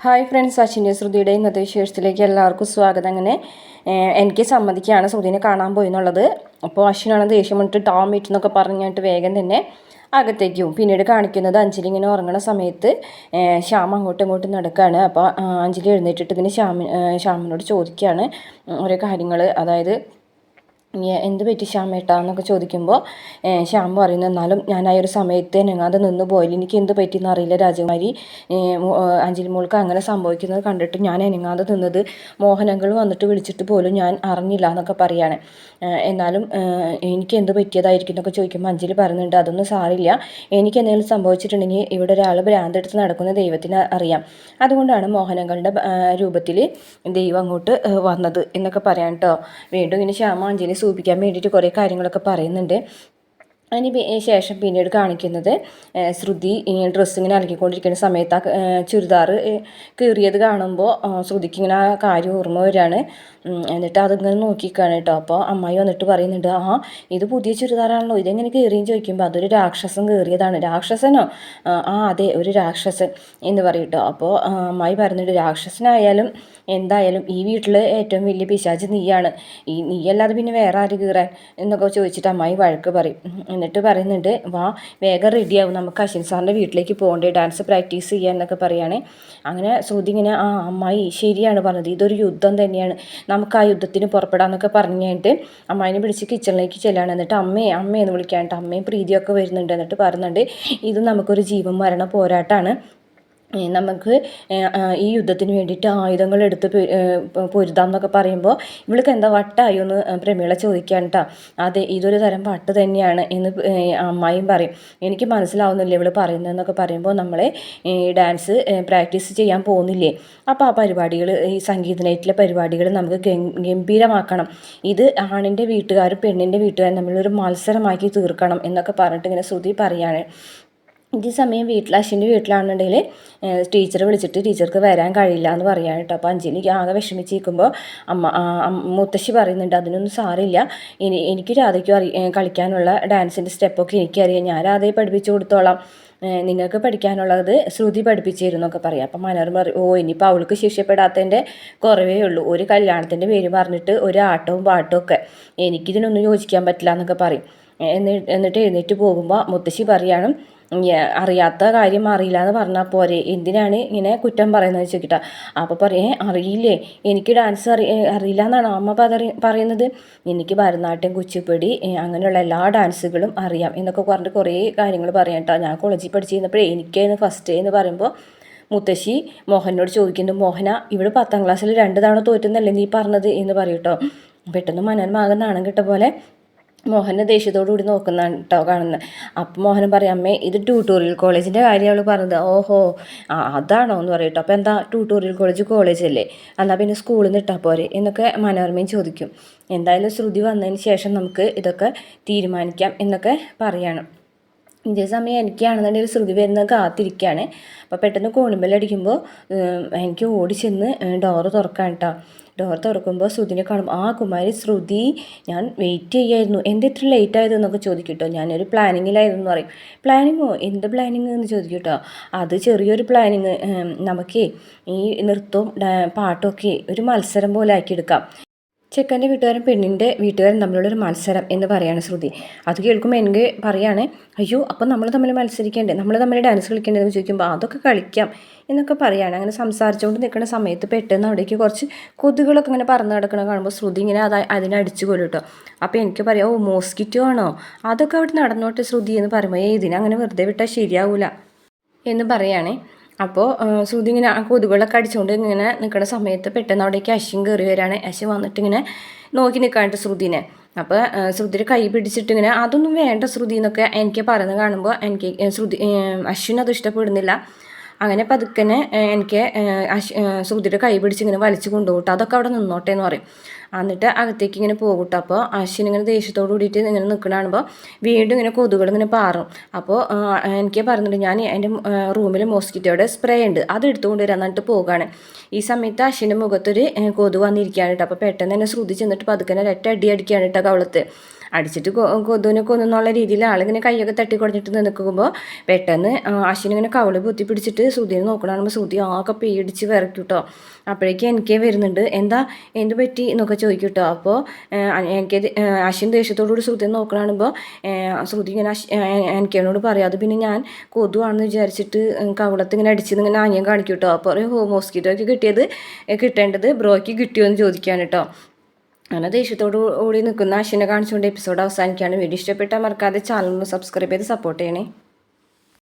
Hi friends അശ്വിന്റെ ശ്രുതിയുടെ ഇന്നത്തെ വിശേഷത്തിലേക്ക് എല്ലാവർക്കും സ്വാഗതം. അങ്ങനെ എനിക്ക് സമ്മതിക്കുകയാണ് ശ്രുതിനെ കാണാൻ പോയി എന്നുള്ളത് അപ്പോൾ അശ്വിനാണ് ദേഷ്യം വന്നിട്ട് ടോം ഇറ്റ് എന്നൊക്കെ പറഞ്ഞിട്ട് വേഗം തന്നെ അകത്തേക്കും പിന്നീട് കാണിക്കുന്നത് അഞ്ജലി ഇങ്ങനെ ഉറങ്ങുന്ന സമയത്ത് ശ്യാം അങ്ങോട്ടും ഇങ്ങോട്ടും നടക്കുകയാണ് അപ്പോൾ അഞ്ജലി എഴുന്നേറ്റിട്ട് ഇതിന് ശ്യാമി ഏഹ്, ശ്യാമിനോട് ചോദിക്കുകയാണ്. ഓരോ കാര്യങ്ങൾ അതായത് "നീ എന്ത് പറ്റി ശ്യാമേട്ടാ എന്നൊക്കെ ചോദിക്കുമ്പോൾ ശ്യാം പറയുന്നു എന്നാലും ഞാൻ ആ ഒരു സമയത്ത് നിങ്ങാതെ നിന്ന് പോയില്ല. എനിക്ക് എന്ത് പറ്റിയെന്ന് അറിയില്ല രാജകുമാരി. അഞ്ജലി മോൾക്ക് അങ്ങനെ സംഭവിക്കുന്നത് കണ്ടിട്ട് ഞാൻ എനിങ്ങാതെ നിന്നത് മോഹനങ്ങൾ വന്നിട്ട് വിളിച്ചിട്ട് പോലും ഞാൻ അറിഞ്ഞില്ല എന്നൊക്കെ പറയാണ്. എന്നാലും എനിക്ക് എന്ത് പറ്റിയതായിരിക്കും എന്നൊക്കെ ചോദിക്കുമ്പോൾ അഞ്ജലി പറയുന്നുണ്ട് അതൊന്നും സാറില്ല. എനിക്ക് എന്തെങ്കിലും സംഭവിച്ചിട്ടുണ്ടെങ്കിൽ ഇവിടെ ഒരാൾ ഭ്രാന്തെടുത്ത് നടക്കുന്ന ദൈവത്തിന് അറിയാം. അതുകൊണ്ടാണ് മോഹനങ്ങളുടെ രൂപത്തിൽ ദൈവം അങ്ങോട്ട് വന്നത് എന്നൊക്കെ പറയാം കേട്ടോ വീണ്ടും ഇങ്ങനെ ശ്യാമ അഞ്ജലി സൂചിപ്പിക്കാൻ വേണ്ടിയിട്ട് കുറേ കാര്യങ്ങളൊക്കെ പറയുന്നുണ്ട്. അതിന് ശേഷം പിന്നീട് കാണിക്കുന്നത് ശ്രുതി ഡ്രസ്സ് ഇങ്ങനെ അലക്കിക്കൊണ്ടിരിക്കുന്ന സമയത്ത് ആ ചുരിദാർ കീറിയത് കാണുമ്പോൾ ശ്രുതിക്ക് ഇങ്ങനെ ആ കാര്യം ഓർമ്മ വരികയാണ് എന്നിട്ട് അതിങ്ങനെ നോക്കിക്കാണ് കേട്ടോ. അപ്പോൾ അമ്മായി വന്നിട്ട് പറയുന്നുണ്ട് ആ ഇത് പുതിയ ചുരിദാറാണല്ലോ ഇതെങ്ങനെ കീറിയെന്ന് ചോദിക്കുമ്പോൾ അതൊരു രാക്ഷസൻ കീറിയതാണ്. രാക്ഷസനോ? ആ അതെ ഒരു രാക്ഷസൻ എന്ന് പറയും അപ്പോൾ അമ്മായി പറയുന്നുണ്ട് രാക്ഷസനായാലും എന്തായാലും ഈ വീട്ടിൽ ഏറ്റവും വലിയ പിശാച് നീയാണ്. ഈ നീയല്ലാതെ പിന്നെ വേറെ ആര് കീറാൻ? എന്നൊക്കെ ചോദിച്ചിട്ട് അമ്മായി വഴക്ക് പറയും. എന്നിട്ട് പറയുന്നുണ്ട് വാ വേഗം റെഡിയാവും നമുക്ക് അശ്വിൻ സാറിന്റെ വീട്ടിലേക്ക് പോകണ്ടേ ഡാൻസ് പ്രാക്ടീസ് ചെയ്യുക എന്നൊക്കെ പറയുകയാണ് അങ്ങനെ ശ്രുതി ഇങ്ങനെ ആ അമ്മായി ശരിയാണ് പറഞ്ഞത്. ഇതൊരു യുദ്ധം തന്നെയാണ്. നമുക്ക് ആ യുദ്ധത്തിന് പുറപ്പെടാമെന്നൊക്കെ പറഞ്ഞു കഴിഞ്ഞിട്ട് അമ്മായിനെ പിടിച്ച് കിച്ചണിലേക്ക് ചെല്ലാണ്. എന്നിട്ട് അമ്മയെ അമ്മയെന്ന് വിളിക്കാനായിട്ട് അമ്മയും പ്രീതിയൊക്കെ വരുന്നുണ്ട് എന്നിട്ട് പറയുന്നുണ്ട് ഇത് നമുക്കൊരു ജീവൻ മരണ പോരാട്ടമാണ് നമുക്ക് ഈ യുദ്ധത്തിന് വേണ്ടിയിട്ട് ആയുധങ്ങൾ എടുത്ത് പൊരുതാം എന്നൊക്കെ പറയുമ്പോൾ ഇവൾക്ക് എന്താ വട്ടായോ എന്ന് പ്രമീള ചോദിക്കാൻ കേട്ടോ അതെ ഇതൊരു തരം വട്ട് തന്നെയാണ് എന്ന് അമ്മായിയും പറയും. എനിക്ക് മനസ്സിലാവുന്നില്ല ഇവൾ പറയുന്നതെന്നൊക്കെ പറയുമ്പോൾ നമ്മളെ ഡാൻസ് പ്രാക്ടീസ് ചെയ്യാൻ പോകുന്നില്ലേ? അപ്പോൾ ആ പരിപാടികൾ ഈ സംഗീത നൈറ്റിലെ പരിപാടികൾ നമുക്ക് ഗംഭീരമാക്കണം. ഇത് ആണിന്റെ വീട്ടുകാരും പെണ്ണിന്റെ വീട്ടുകാരും തമ്മിലൊരു മത്സരമാക്കി തീർക്കണം എന്നൊക്കെ പറഞ്ഞിട്ട് ഇങ്ങനെ ശ്രുതി പറയാണ്. ഈ സമയം വീട്ടിൽ അശ്വിന്റെ വീട്ടിലാണെന്നുണ്ടെങ്കിൽ ടീച്ചർ വിളിച്ചിട്ട് ടീച്ചർക്ക് വരാൻ കഴിയില്ല എന്ന് പറയാൻ കേട്ടോ. അപ്പോൾ അഞ്ജലിക്ക് ആകെ വിഷമിച്ചിരിക്കുമ്പോൾ അമ്മ മുത്തശ്ശി പറയുന്നുണ്ട് അതിനൊന്നും സാറില്ല ഇനി എനിക്ക് രാധയ്ക്കും അറി കളിക്കാനുള്ള ഡാൻസിന്റെ സ്റ്റെപ്പൊക്കെ എനിക്കറിയാം. ഞാൻ രാധയെ പഠിപ്പിച്ചു കൊടുത്തോളാം. നിങ്ങൾക്ക് പഠിക്കാനുള്ളത് ശ്രുതി പഠിപ്പിച്ചിരുന്നു തരും എന്നൊക്കെ പറയാം. അപ്പം മനോരമ പറയും ഓ ഇനിയിപ്പോൾ അവൾക്ക് ശിക്ഷപ്പെടാത്തതിന്റെ കുറവേ ഉള്ളൂ. ഒരു കല്യാണത്തിന്റെ പേര് പറഞ്ഞിട്ട് ഒരു ആട്ടവും പാട്ടും ഒക്കെ എനിക്കിതിനൊന്നും യോജിക്കാൻ പറ്റില്ല എന്നൊക്കെ പറയും. എന്നിട്ട് എന്നിട്ട് എഴുന്നേറ്റ് പോകുമ്പോൾ മുത്തശ്ശി പറയാണ് "ഞ- അറിയാത്ത കാര്യം അറിയില്ല എന്ന് പറഞ്ഞാൽ പോരെ. എന്തിനാണ് ഇങ്ങനെ കുറ്റം പറയുന്നത് ചോദിക്കട്ടെ അപ്പോൾ പറയേ അറിയില്ലേ? എനിക്ക് ഡാൻസ് അറി അറിയില്ല എന്നാണ് അമ്മ പറ- പറയുന്നത്? എനിക്ക് ഭരതനാട്യം കുച്ചിപ്പൊടി അങ്ങനെയുള്ള എല്ലാ ഡാൻസുകളും അറിയാം. എന്നൊക്കെ പറഞ്ഞിട്ട് കുറേ കാര്യങ്ങൾ പറയാം കേട്ടോ ഞാൻ കോളേജിൽ പഠിച്ചിരുന്നപ്പോഴേ എനിക്കായിരുന്നു ഫസ്റ്റ് എന്ന് പറയുമ്പോൾ മുത്തശ്ശി മോഹനോട് ചോദിക്കുന്നു മോഹന ഇവിടെ പത്താം ക്ലാസ്സിൽ രണ്ട് തവണ തോറ്റുന്നല്ലേ നീ പറഞ്ഞത്? എന്ന് പറയൂട്ടോ പെട്ടെന്ന് മനോരമ ആകെ നാണം കിട്ട പോലെ മോഹനെ ദേഷ്യത്തോടു കൂടി നോക്കുന്നതാണ് കേട്ടോ കാണുന്നത് അപ്പം മോഹൻ പറയും അമ്മേ ഇത് ട്യൂട്ടോറിയൽ കോളേജിന്റെ കാര്യം അവൾ പറഞ്ഞത്. ഓഹോ അതാണോ എന്ന് പറയും കേട്ടോ അപ്പോൾ എന്താ ട്യൂട്ടോറിയൽ കോളേജ് കോളേജല്ലേ എന്നാൽ പിന്നെ സ്കൂളിൽ നിന്ന് ഇട്ടാൽ പോരെ? എന്നൊക്കെ മനോരമയും ചോദിക്കും. എന്തായാലും ശ്രുതി വന്നതിന് ശേഷം നമുക്ക് ഇതൊക്കെ തീരുമാനിക്കാം എന്നൊക്കെ പറയണം. ഇതേ സമയം എനിക്കാണെന്നുണ്ടെങ്കിൽ ശ്രുതി വരുന്നത് കാത്തിരിക്കുകയാണ് അപ്പോൾ പെട്ടെന്ന് കോണിമ്പലടിക്കുമ്പോൾ എനിക്ക് ഓടി ചെന്ന് ഡോറ് തുറക്കാൻ കേട്ടോ ഡോർ തുറക്കുമ്പോൾ ശ്രുതിനെ കാണും ആ കുമാരി ശ്രുതി ഞാൻ വെയിറ്റ് ചെയ്യായിരുന്നു. എന്താ ഇത്ര ലേറ്റ് ആയതെന്നൊക്കെ ചോദിക്കും കേട്ടോ ഞാനൊരു പ്ലാനിങ്ങിലായിരുന്നു എന്ന് പറയും. പ്ലാനിങ്ങോ എന്ത് പ്ലാനിങ് എന്ന് ചോദിക്കും കേട്ടോ അത് ചെറിയൊരു പ്ലാനിങ് നമുക്ക് ഈ നൃത്തവും പാട്ടുമൊക്കെ ഒരു മത്സരം പോലെ ആക്കിയെടുക്കാം ചെക്കന്റെ വീട്ടുകാരും പെണ്ണിന്റെ വീട്ടുകാരും തമ്മിലുള്ളൊരു മത്സരം എന്ന് പറയാണ് ശ്രുതി. അത് കേൾക്കുമ്പോൾ എനിക്ക് പറയാണ് അയ്യോ അപ്പം നമ്മൾ തമ്മിൽ മത്സരിക്കേണ്ടേ? നമ്മൾ തമ്മിൽ ഡാൻസ് കളിക്കേണ്ടത് എന്ന് ചോദിക്കുമ്പോൾ അതൊക്കെ കളിക്കാം എന്നൊക്കെ പറയാണ്. അങ്ങനെ സംസാരിച്ചുകൊണ്ട് നിൽക്കുന്ന സമയത്ത് പെട്ടെന്ന് അവിടേക്ക് കുറച്ച് കൊതുകുകളൊക്കെ ഇങ്ങനെ പറന്ന് കിടക്കണ കാണുമ്പോൾ ശ്രുതി ഇങ്ങനെ അത് അതിനെ അടിച്ചു കൊല്ലും കേട്ടോ അപ്പോൾ എനിക്ക് പറയാം ഓ മോസ്കിറ്റോ ആണോ? അതൊക്കെ അവിടെ നടന്നോട്ടെ ശ്രുതി എന്ന് പറയുമ്പോൾ ഏ ഇതിനങ്ങനെ വെറുതെ വിട്ടാൽ ശരിയാവൂല എന്ന് പറയുകയാണേ അപ്പോൾ ശ്രുതി ഇങ്ങനെ ആ കൊതുകുകളൊക്കെ അടിച്ചുകൊണ്ട് ഇങ്ങനെ നിൽക്കുന്ന സമയത്ത് പെട്ടെന്ന് അവിടേക്ക് അശ്വിൻ കയറി വരികയാണ് അശ്വിൻ വന്നിട്ട് ഇങ്ങനെ നോക്കി നിൽക്കാനായിട്ട് ശ്രുതിനെ. അപ്പോൾ ശ്രുതിയുടെ കൈ പിടിച്ചിട്ട് ഇങ്ങനെ അതൊന്നും വേണ്ട ശ്രുതി എന്നൊക്കെ എനിക്ക് പറയുന്നത് കാണുമ്പോൾ എനിക്ക് ശ്രുതി അശ്വിൻ അത് ഇഷ്ടപ്പെടുന്നില്ല. അങ്ങനെ പതുക്കനെ എനിക്ക് ശ്രുതിയുടെ കൈ പിടിച്ച് ഇങ്ങനെ വലിച്ചു കൊണ്ടുപോകട്ടെ അതൊക്കെ അവിടെ നിന്നോട്ടെ എന്ന് പറയും. എന്നിട്ട് അകത്തേക്ക് ഇങ്ങനെ പോകുട്ടോ. അപ്പോൾ അശ്വിൻ ഇങ്ങനെ ദേഷ്യത്തോട് കൂടിയിട്ട് ഇങ്ങനെ നിൽക്കണ കാണുമ്പോൾ വീണ്ടും ഇങ്ങനെ കൊതുകൾ ഇങ്ങനെ പാറും. അപ്പോൾ എനിക്ക് പറഞ്ഞിട്ട് ഞാൻ എന്റെ റൂമിൽ മോസ്കിറ്റോയുടെ സ്പ്രേ ഉണ്ട്. അത് എടുത്തുകൊണ്ട് വരാൻ എന്നിട്ട് പോകുകയാണ് ഈ സമയത്ത് അശ്വിന്റെ മുഖത്തൊരു കൊതു വന്നിരിക്കുകയാണ് കേട്ടോ. അപ്പോൾ പെട്ടെന്ന് തന്നെ ശ്രുതി ചെന്നിട്ട് പതുക്കനെ ഒരൊറ്റ അടി അടിക്കുകയാണ് കേട്ടോ കവളത്ത്. അടിച്ചിട്ട് കൊതുവിനെ കൊന്നുള്ള രീതിയിൽ ആളിങ്ങനെ കൈയൊക്കെ തട്ടി കൊടുത്തിട്ട് നിൽക്കുമ്പോൾ പെട്ടെന്ന് അശ്വിൻ ഇങ്ങനെ കവൾ പൊത്തി പിടിച്ചിട്ട് ശ്രുതിനെ നോക്കണമെന്ന് ശ്രുതി ആകെ പേടിച്ച് വിറയ്ക്കും കേട്ടോ. അപ്പോഴേക്കും എനിക്കേ വരുന്നുണ്ട് എന്താ എന്ത് പറ്റി എന്നൊക്കെ ചോദിക്കും കേട്ടോ അപ്പോൾ എനിക്ക് അശ്വിൻ ദേഷ്യത്തോടുകൂടി ശ്രുതിനെ നോക്കണാണുമ്പോൾ ശ്രുതി ഇങ്ങനെ എനിക്കനോട് പറയാം അത് പിന്നെ ഞാൻ കൊതുവാണെന്ന് വിചാരിച്ചിട്ട് കവളത്ത് ഇങ്ങനെ അടിച്ചത് ഇങ്ങനെ ആംഗ്യം കാണിക്കും കേട്ടോ അപ്പോൾ ഒരു ഹോ മോസ്കിറ്റോയ്ക്ക് കിട്ടിയത് കിട്ടേണ്ടത് ബ്രോയ്ക്ക് കിട്ടിയോ എന്ന് ചോദിക്കാൻ കേട്ടോ അങ്ങനെ ദേഷ്യത്തോടു നിൽക്കുന്ന അശ്വിനെ കാണിച്ചുകൊണ്ട് എപ്പിസോഡ് അവസാനിക്കുകയാണ് വീഡിയോ ഇഷ്ടപ്പെട്ടാൽ മറക്കാതെ ചാനൽ ഒന്ന് സബ്സ്ക്രൈബ് ചെയ്ത് സപ്പോർട്ട് ചെയ്യണേ.